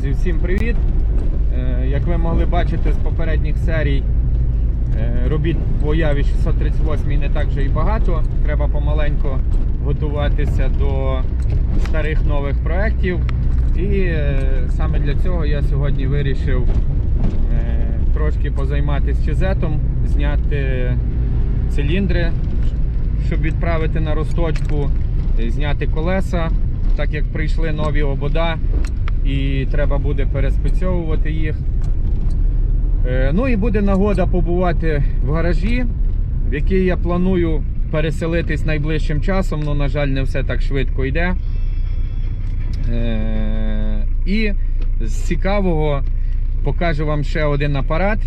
Друзі, всім привіт! Е, Як ви могли бачити з попередніх серій, е, робіт по Яві 638 не так вже і багато. Треба помаленьку готуватися до старих нових проєктів. І е, саме для цього я сьогодні вирішив трошки позайматися чизетом, зняти циліндри, щоб відправити на розточку, зняти колеса, так як прийшли нові обода і треба буде переспецьовувати їх. Е, Ну і буде нагода побувати в гаражі, в який я планую переселитись найближчим часом, але, на жаль, не все так швидко йде. Е, І з цікавого покажу вам ще один апарат,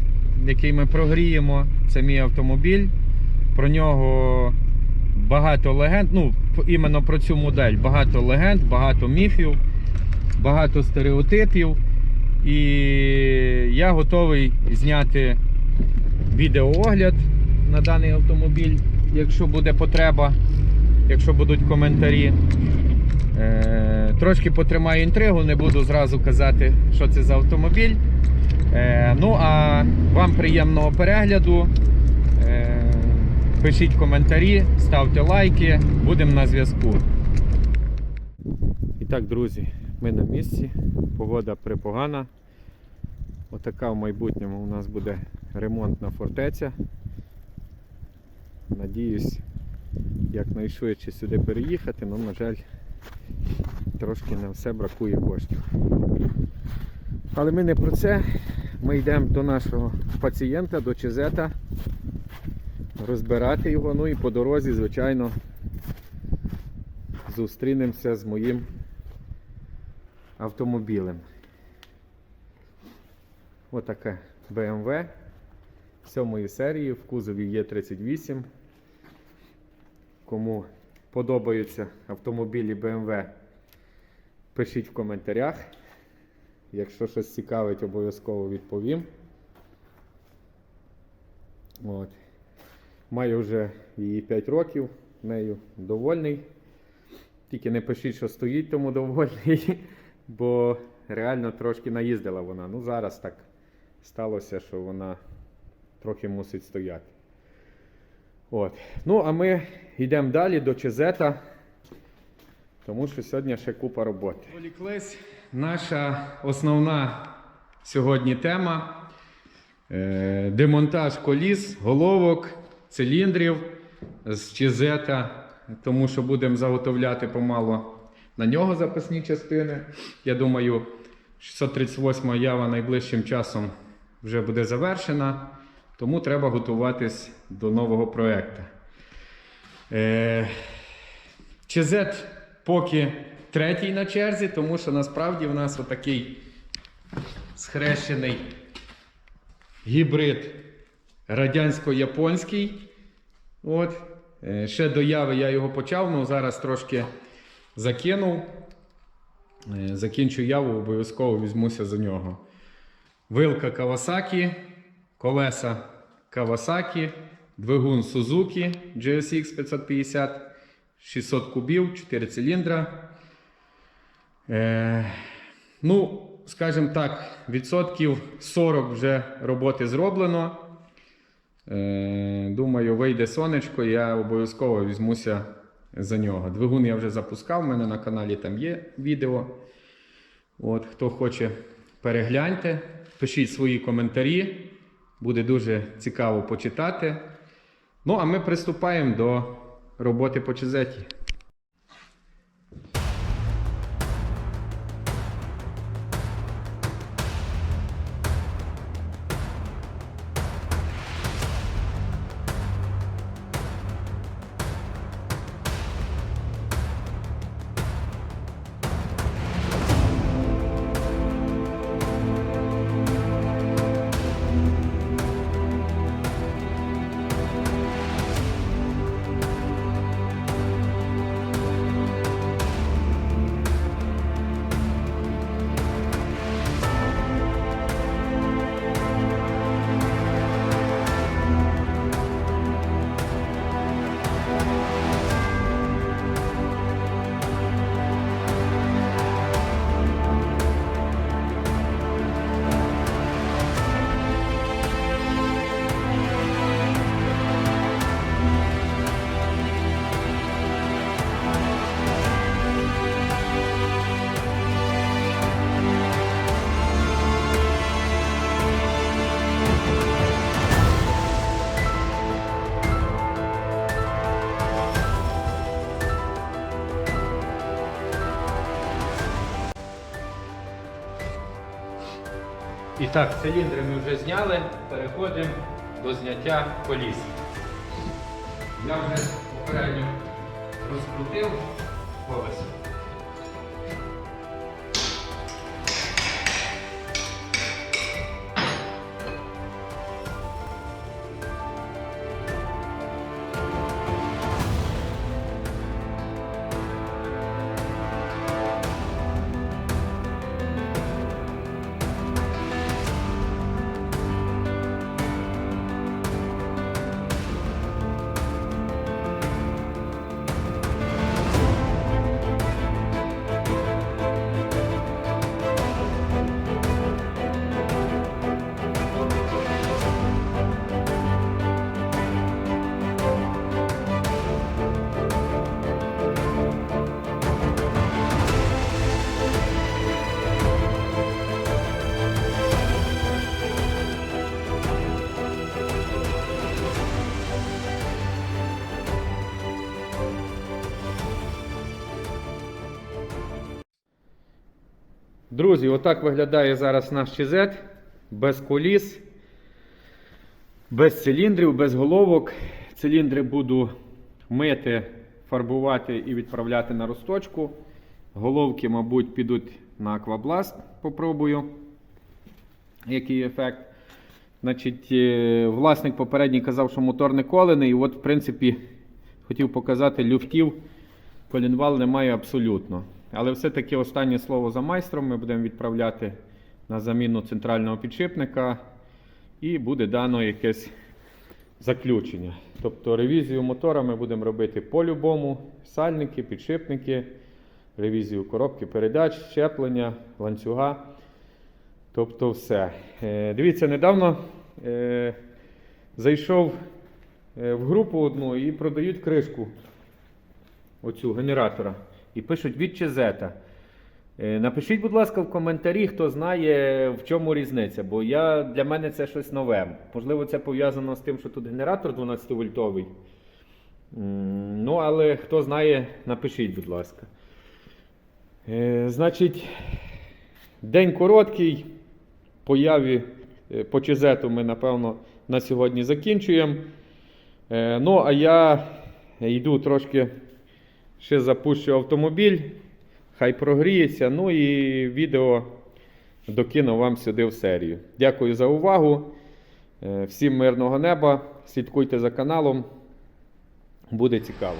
який ми прогріємо. Це мій автомобіль. Про нього багато легенд. Ну, іменно про цю модель. Багато легенд, багато міфів, багато стереотипів. І я готовий зняти відеоогляд на даний автомобіль, якщо буде потреба, якщо будуть коментарі. Е, трошки потримаю інтригу, не буду зразу казати, що це за автомобіль. Е, ну а вам приємного перегляду. Е, пишіть коментарі, ставте лайки, будемо на зв'язку. І так, друзі, ми на місці. Погода припогана. Отака в майбутньому у нас буде ремонтна фортеця. Надіюсь, якнайшвидше сюди переїхати, але, на жаль, трошки на все бракує коштів. Але ми не про це. Ми йдемо до нашого пацієнта, до Чизета, розбирати його. Ну і по дорозі, звичайно, зустрінемося з моїм автомобілем. Отаке BMW сьомої серії в кузові є 38. Кому подобаються автомобілі BMW, пишіть в коментарях. Якщо щось цікавить, обов'язково відповім. От. Маю вже її 5 років, нею довольний. Тільки не пишіть, що стоїть, тому довольний, бо реально трошки наїздила вона. Ну зараз так сталося, що вона трохи мусить стояти. От. Ну, а ми йдемо далі до Чезета, тому що сьогодні ще купа роботи. Воліклись. Наша основна сьогодні тема е, демонтаж коліс, головок, циліндрів з Чезета, тому що будемо заготовляти помало на нього запасні частини. Я думаю, 638 ява найближчим часом вже буде завершена, тому треба готуватись до нового проєкту. Е, ЧЗ поки третій на черзі, тому що насправді в нас отакий схрещений гібрид радянсько-японський. От. Е, Ще до яви я його почав, але зараз трошки закинув. Е, Закінчу яву, обов'язково візьмуся за нього. Вилка Kawasaki, колеса Kawasaki, двигун Suzuki GSX 550, 600 кубів, 4 циліндра. Е, ну, скажімо так, відсотків 40 вже роботи зроблено. Е, думаю, вийде сонечко, я обов'язково візьмуся за нього. Двигун я вже запускав, в мене на каналі там є відео. От, хто хоче, перегляньте, пишіть свої коментарі. Буде дуже цікаво почитати. Ну, а ми приступаємо до роботи по чизеті. І так, циліндри ми вже зняли, переходимо до зняття коліс. Я вже попередньо розкрутив колесо. Друзі, отак виглядає зараз наш чизет. Без коліс, без циліндрів, без головок. Циліндри буду мити, фарбувати і відправляти на розточку. Головки, мабуть, підуть на аквабласт. Попробую, який ефект. Значить, е, власник попередній казав, що мотор не колений. І от, в принципі, хотів показати люфтів. Колінвал немає абсолютно. Але все-таки останнє слово за майстром ми будемо відправляти на заміну центрального підшипника і буде дано якесь заключення. Тобто ревізію мотора ми будемо робити по-любому. Сальники, підшипники, ревізію коробки передач, щеплення, ланцюга. Тобто все. Е, Дивіться, недавно е, зайшов е, в групу одну і продають кришку оцю генератора. І пишуть від Чезета. Е, Напишіть, будь ласка, в коментарі, хто знає, в чому різниця, бо я, для мене це щось нове. Можливо, це пов'язано з тим, що тут генератор 12 вольтовий. Ну, але хто знає, напишіть, будь ласка. Е, Значить, день короткий. Появі е, по Чезету ми, напевно, на сьогодні закінчуємо. Ну, а я йду трошки ще запущу автомобіль, хай прогріється. Ну і відео докину вам сюди в серію. Дякую за увагу. Е, Всім мирного неба. Слідкуйте за каналом. Буде цікаво.